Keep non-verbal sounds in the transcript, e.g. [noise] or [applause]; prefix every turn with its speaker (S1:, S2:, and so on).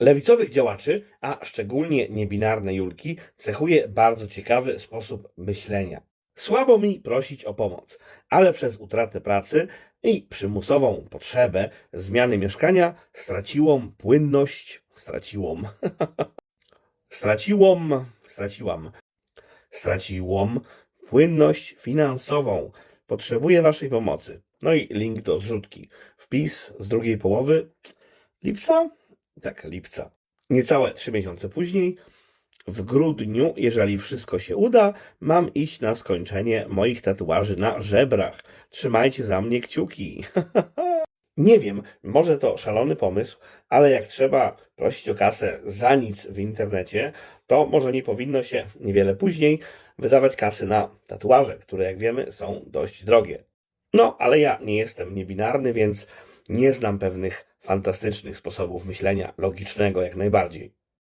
S1: Lewicowych działaczy, a szczególnie niebinarne Julki, cechuje bardzo ciekawy sposób myślenia. Słabo mi prosić o pomoc, ale przez utratę pracy i przymusową potrzebę zmiany mieszkania straciłam płynność, straciłam, [laughs] straciłam, straciłam, straciłam płynność finansową. Potrzebuję Waszej pomocy. No i link do zrzutki. Wpis z drugiej połowy lipca? Tak, lipca. Niecałe trzy miesiące później, w grudniu, jeżeli wszystko się uda, mam iść na skończenie moich tatuaży na żebrach. Trzymajcie za mnie kciuki. [laughs] Nie wiem, może to szalony pomysł, ale jak trzeba prosić o kasę za nic w internecie, to może nie powinno się niewiele później wydawać kasy na tatuaże, które jak wiemy są dość drogie. No, ale ja nie jestem niebinarny, więc nie znam pewnych fantastycznych sposobów myślenia, logicznego jak najbardziej.